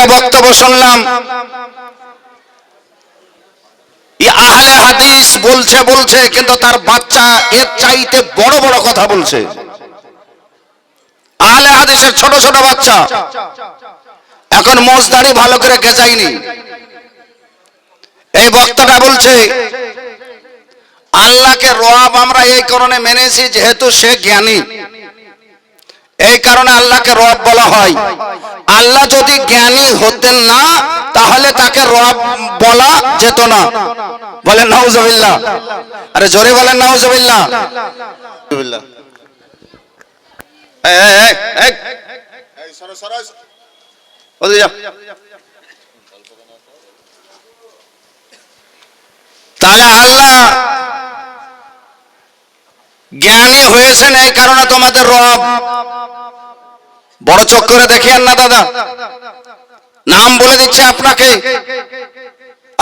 একটা বক্তব্য শুনলাম। আহলে হাদিস বলছে বলছে, কিন্তু তার বাচ্চা এর চাইতে বড় বড় কথা বলছে। আহলে হাদিসের ছোট ছোট বাচ্চা। এখন ভালো করে গেজাইনি এই বক্তাটা বলছে, আল্লাহকে রব আমরা এই কারণে মেনেছি, যেহেতু সে জ্ঞানী। এই কারণে আল্লাহকে রব বলা হয়। আল্লাহ যদি জ্ঞানী হতেন না তাহলে তাকে রব বলা যেত না। বলেন নাউজবিল্লাহ। আরে জোরে বলেন যাও। তাহলে আল্লাহ জ্ঞানী হয়েছেন এই কারণে তোমাদের রব বড় চোখ করে দেখিয়েন না, দাদা। নাম বলে দিচ্ছে আপনাকে।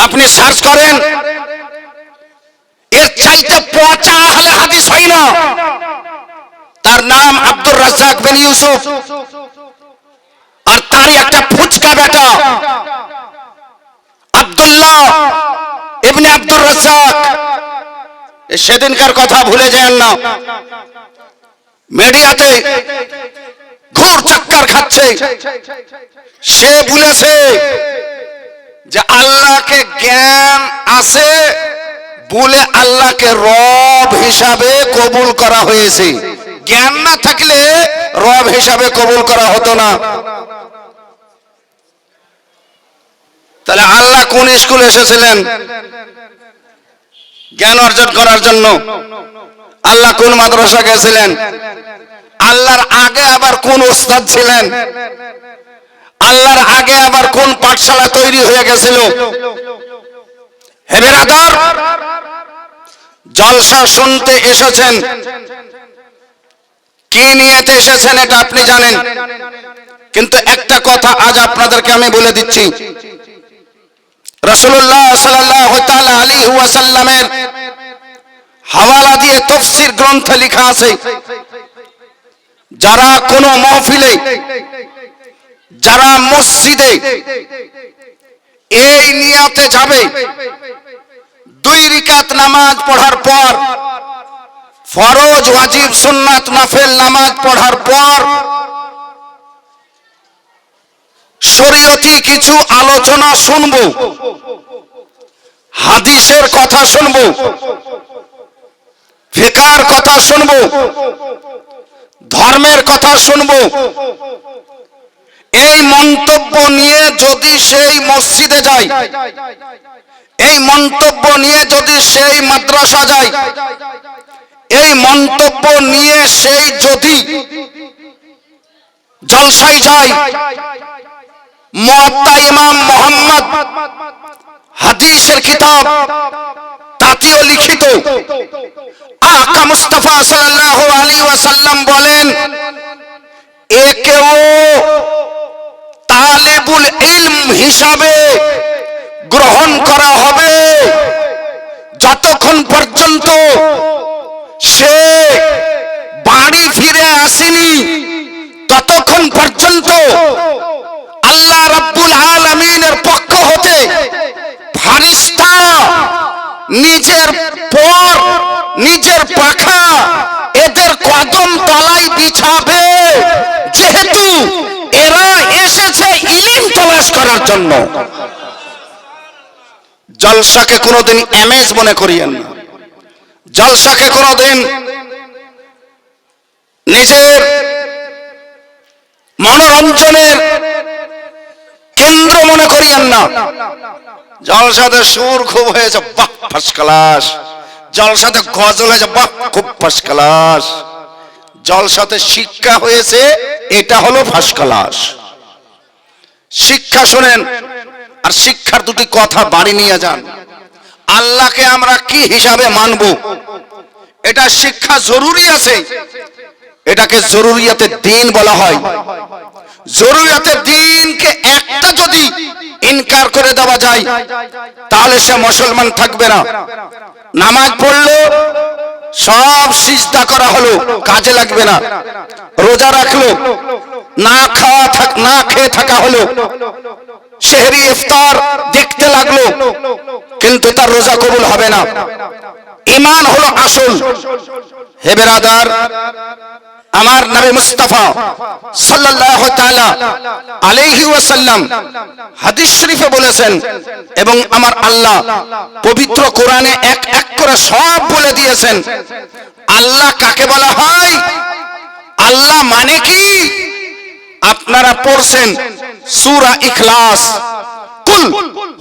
আপনি সার্চ করেন। এর চাইতে পচা হলে হাদিস হয় না। তার নাম আব্দুর রাজ্জাক বিন ইউসুফ। আর তারই একটা ফুচকা বেটা। আব্দুল্লাহ ইবনে আব্দুর রাজ্জাক। সেদিনকার কথা ভুলে যান না। মিডিয়াতে চাক্কার খাচ্ছে। সে বলেছে যে আল্লাহকে জ্ঞান আছে বলে আল্লাহকে রব হিসাবে কবুল করা হয়েছে। জ্ঞান না থাকলে রব হিসাবে কবুল করা হতো না। তাহলে আল্লাহ কোন স্কুলে এসেছিলেন? জ্ঞান অর্জন করার জন্য। আল্লাহ কোন মাদ্রাসা গেছিলেন? আল্লাহর আগে আবার কোন ওস্তাদ ছিলেন? আল্লাহর আগে আবার কোন পাঠশালা তৈরি হয়ে গেছিল? জলসা শুনতে এসেছেন। কি নিয়েতে এসেছেন এটা আপনি জানেন? কিন্তু একটা কথা আজ আপনাদেরকে আমি বলে দিচ্ছি। রসুল্লাহ হাওয়ালা দিয়ে তফসির গ্রন্থ লেখা আছে। যারা কোন মহফিলে, যারা মসজিদে এই নিয়াতে যাবে, দুই রিকাত নামাজ পড়ার পর, ফরজ, ওয়াজিব, সুন্নাত, নাফেল নামাজ পড়ার পর, শরীয়তি কিছু আলোচনা শুনব, হাদিসের কথা শুনব, ফেকার কথা শুনব ধর্মের কথা শুনব। এই মন্তব্য নিয়ে যদি সেই মসজিদে যায়, এই মন্তব্য নিয়ে যদি সেই মাদ্রাসা যায়, এই মন্তব্য নিয়ে সেই যদি জলসাই যায়, মুয়াত্তা ইমাম মোহাম্মদ হাদিসের কিতাব তাতেও লিখিত আকা মুস্তাফা সাল্লাল্লাহু আলাইহি ওয়াসাল্লাম বলেন একেও তালেবুল ইলম হিসাবে গ্রহণ করা হবে যতক্ষণ পর্যন্ত সে বাড়ি ফিরে আসেনি, ততক্ষণ পর্যন্ত আল্লাহ রাব্বুল আলামিনের পক্ষ হতে ফারিস্তা নিজের পর নিজের পাখা এদের কদম তলায় বিছাবে। যেহেতু এরা এসেছে ইলিম তলাশ করার জন্য। জলসাকে কোনোদিন এমেজ মনে করিয়েন না। জলসাকে কোনোদিন নিজের মনোরঞ্জনের কেন্দ্র মনে করিয়েন না। জলসাতে সুর খুব হয়েছে, বাহ, ফার্স্ট ক্লাস। জলসাতে গজল হয়েছে বাহ, খুব ফার্স্ট ক্লাস জলসাতে শিক্ষা হয়েছে, এটা হলো ফার্স্ট ক্লাস শিক্ষা শোনেন, আর শিক্ষার দুটি কথা বাড়ি নিয়ে যান। আল্লাহকে আমরা কি হিসাবে মানব? এটা শিক্ষা জরুরি আছে। এটাকে জরুরিয়াতে দিন বলা হয়। জরুরিয়াতে দিনকে একটা যদি ইনকার করে দেওয়া যায়, তাহলে সে মুসলমান থাকবে না। নামাজ পড়ল, সব সিজদা করা হলো, কাজে লাগবে না। রোজা রাখল, না খাওয়া থাক, না খেয়ে থাকা হলো। শেহরি ইফতার দেখতে লাগল, কিন্তু তার রোজা কবুল হবে না। ইমান হলো আসল। হে বেরাদার আমার নবী মুস্তাফা সাল্লাল্লাহু তাআলা আলাইহি ওয়াসাল্লাম হাদিস শরীফে বলেছেন এবং আমার আল্লাহ পবিত্র কোরআনে এক এক করে সব বলে দিয়েছেন। আল্লাহ কাকে বলা হয়? আল্লাহ মানে কি? আপনারা পড়ছেন সূরা ইখলাস। কুল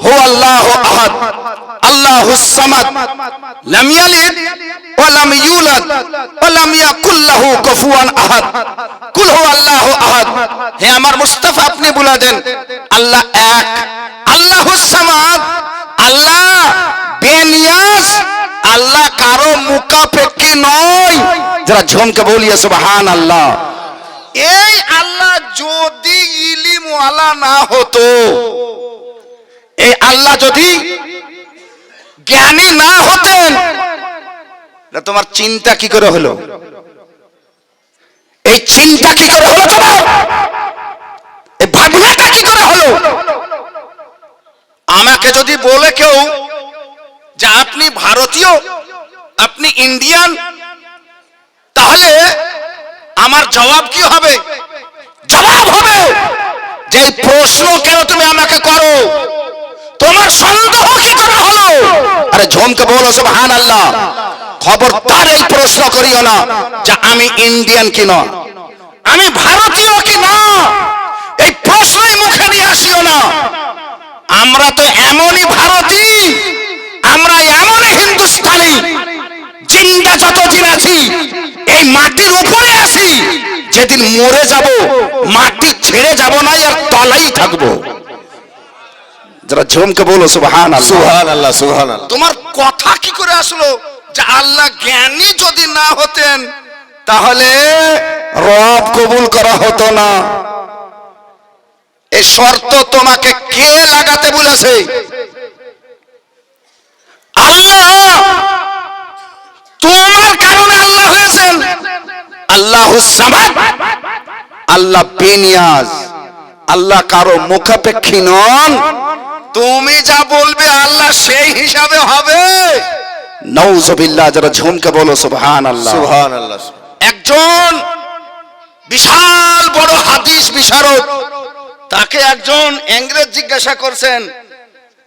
হুয়াল্লাহু আহাদ। আল্লাহুস সামাদ। লাম ইয়ালিদ ওয়া লাম ইউলাদ ওয়া লাম ইয়াকুল লাহু কুফুয়ান আহাদ। কুল হুয়াল্লাহু আহাদ। হে আমার আপনি বলে দেন, আল্লাহ এক। আল্লাহ বেনিয়াজ, আল্লাহ কারও মুকাপেক্ষী নয়। যারা ঝমকে বলিয়ে সুবহান আল্লাহ এই আল্লাহ যদি ইলিম ওয়ালা না হতো, এই আল্লাহ যদি জ্ঞানী না হতেন। তোমার চিন্তা কি করে হলো? এই চিন্তা কি করে হলো তোমার এই ভাবনাটা কি করে হলো? আমাকে যদি বলে কেউ যে আপনি ভারতীয়, আপনি ইন্ডিয়ান, তাহলে আমার জবাব কি হবে? জবাব হবে যে প্রশ্ন কেন তুমি আমাকে করো? তোমার সন্দেহ আরে ঝমকে বলো সুবহান আল্লাহ খবরদার এই প্রশ্ন করিও না যে আমি ইন্ডিয়ান কি না আমি ভারতীয় কি না এই প্রশ্নই মুখে নিয়ে আসিও না। আমরা তো এমনই ভারতী, আমরা এমনই হিন্দুস্তানি। জিন্দা যতদিন আছি, এই মাটির উপরে আছি। যেদিন মরে যাব, মাটি ছেড়ে যাব না, আর তলাই থাকব। যারা ঝুমকে বলো সুবহান সুহান আল্লাহ সুহান তোমার কথা কি করে আসলো? যে আল্লাহ জ্ঞানী যদি না হতেন তাহলে রব কবুল করা হতো না। এই শর্ত তোমাকে কে লাগাতে বলেছে? আল্লাহ! তোমার কারণে আল্লাহ হয়েছেন। আল্লাহ আল্লাহ বেনিয়াজ। আল্লাহ কারও মুখাপেক্ষী নন। তুমি যা বলবে আল্লাহ সেই হিসাবে হবে নৌজবিল্লাহ যারা ঝুমকে বলো সুবহান আল্লাহ সুহান আল্লাহ একজন বিশাল বড় হাদিস বিশারদ তাকে একজন इंग्रेज जिज्ञासा করছেন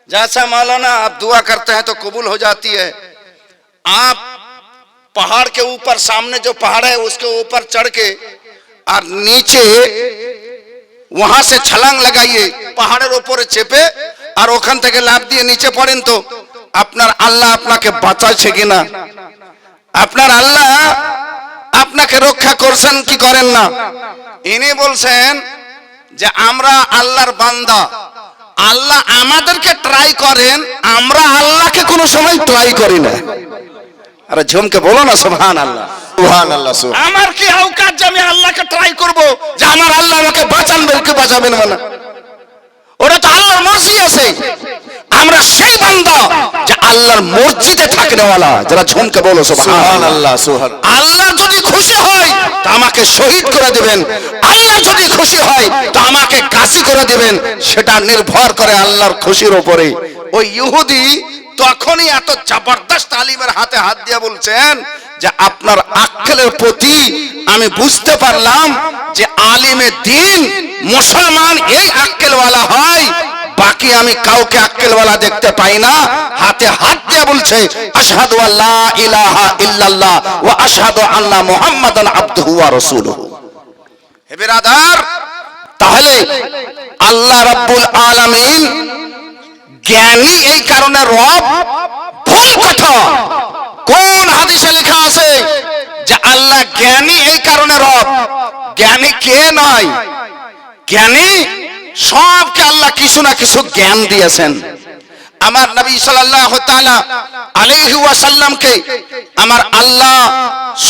जैसा मौलाना आप दुआ करते हैं तो कबूल हो जाती है आप पहाड़ के ऊपर सामने जो पहाड़ है उसके ऊपर चढ़ के और नीचे वहां से छलांग लगाइए পাহাড়ের উপরে চেপে আর ওখান থেকে লাফ দিয়ে নিচে পড়েন তো। আপনার আল্লাহ আপনাকে বাঁচাচ্ছে কিনা? আপনার আল্লাহ আপনাকে রক্ষা করছেন কি করেন না? ইনি বলছেন যে আমরা আল্লাহর বান্দা। আল্লাহ আমাদেরকে ট্রাই করেন আমরা আল্লাহকে কোনো সময় ট্রাই করি না। আরে ঝুমকে বলো না সুবহান আল্লাহ সুহান আল্লাহ আমার কি আওকাত যে আমি আল্লাহকে ট্রাই করব? যে আমার আল্লাহ আমাকে বাঁচানবে কি বাঁচাবেন না ওটা তো আল্লাহর মর্জি আছে। আমরা সেই বান্দা যে আল্লাহর মসজিদে থাকনেওয়ালা যারা ঝুমকে বলো আল্লাহ যদি খুশি হয় তা আমাকে শহীদ করে দিবেন। আল্লাহ যদি খুশি হয় তা আমাকে কাশি করে দিবেন। সেটা নির্ভর করে আল্লাহর খুশির উপরে ওই ইহুদি তখনই এত জবরদস্ত আলিমের হাতে হাত দিয়ে বলছেন যে আপনার আক্কেলের প্রতি আমি বুঝতে পারলাম যে আলিমে দিন মুসলমান এই আক্কেলওয়ালা হয়, বাকি আমি কাউকে আক্কেলওয়ালা দেখতে পাই না। হাতে হাত দিয়ে বলছে, আশহাদু আল্লাহ ইলাহা ইল্লাল্লাহ ওয়া আশহাদু আন্না মুহাম্মাদান আবদুহু ওয়া রাসূলুহু। হে বিরাদার, তাহলে আল্লাহ রাব্বুল আলামিন জ্ঞানী এই কারণে রব ভুল কথা। কোন হাদিসে লেখা আছে যে আল্লাহ জ্ঞানী এই কারণে রব? জ্ঞানী কে নয়? জ্ঞানী সবকে আল্লাহ কিছু না কিছু জ্ঞান দিয়েছেন। আমার নবী সাল্লাল্লাহু তাআলা আলাইহি ওয়াসাল্লামকে আমার আল্লাহ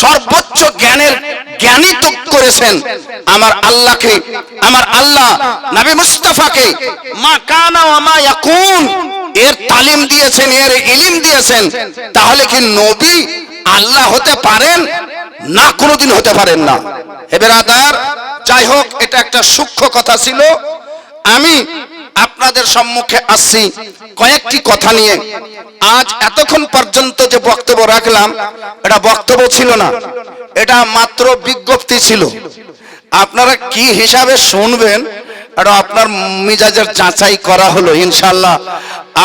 সর্বোচ্চ জ্ঞানের জ্ঞানিত করেছেন। আমার আল্লাহকে, আমার আল্লাহ নবী মুস্তাফাকে, মা কানা ওয়া মা ইয়াকুন, এর তালিম দিয়েছেন, এর ইলম দিয়েছেন। তাহলে কি নবী আল্লাহ হতে পারেন? না, কোনোদিন হতে পারেন না। বেরাদার, যাই হোক, এটা একটা সূক্ষ্ম কথা ছিল। আমি আপনাদের সম্মুখে আসছি। কয়েকটি কথা নিয়ে। আজ এতক্ষণ পর্যন্ত যে বক্তব্য রাখলাম, এটা বক্তব্য ছিল না। এটা মাত্র বিজ্ঞপ্তি ছিল। আপনারা কি হিসাবে শুনবেন, এটা আপনার মিজাজের যাচাই করা হলো ইনশাল্লাহ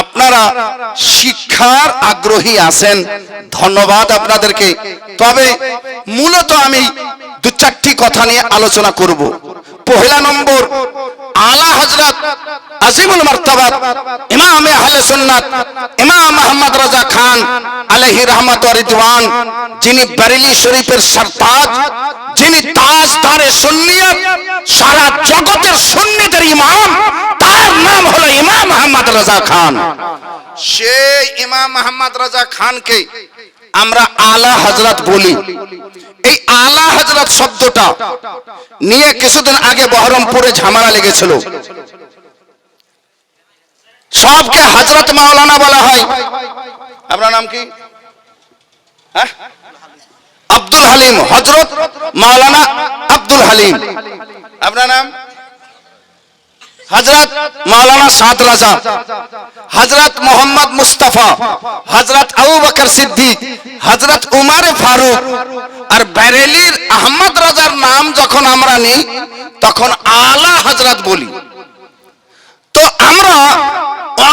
আপনারা শিক্ষার আগ্রহী আছেন। ধন্যবাদ আপনাদেরকে। তবে মূলত আমি দু চারটি কথা নিয়ে আলোচনা করব। পহেলা নম্বর হজরত আজিমুল মার্তাবাত, ইমাম আহলে সুন্নাত, ইমাম আহমদ রাজা খান আলাইহি রহমত ওয়া রিদওয়ান, যিনি বেরেলি শরীফের সরতাজ যিনি তাজদারে সুন্নিয়ত, সারা জগতের সুন্নিদের ইমাম, তার নাম হলো ইমাম আহমদ রাজা খান। সেই ইমাম আহমদ রাজা খানকে আমরা আলা হজরত বলি। এই আলা হজরত শব্দটা নিয়ে কিছুদিন আগে বহরমপুরে ঝামেলা লেগেছিল। সবকে হজরত মাওলানা বলা হয়। আপনার নাম কি? হ্যাঁ? আব্দুল হালিম হজরত মাওলানা আব্দুল হালিম। আপনার নাম? হজরত মাওলানা সাদ রাজা। হজরত মোহাম্মদ মুস্তাফা। হজরত আবু বকর সিদ্দিক। হজরত উমার ফারুক। আর বেরেলির আহমদ রাজার নাম যখন আমরা নিই, তখন আলা হজরত বলি। তো আমরা অন্য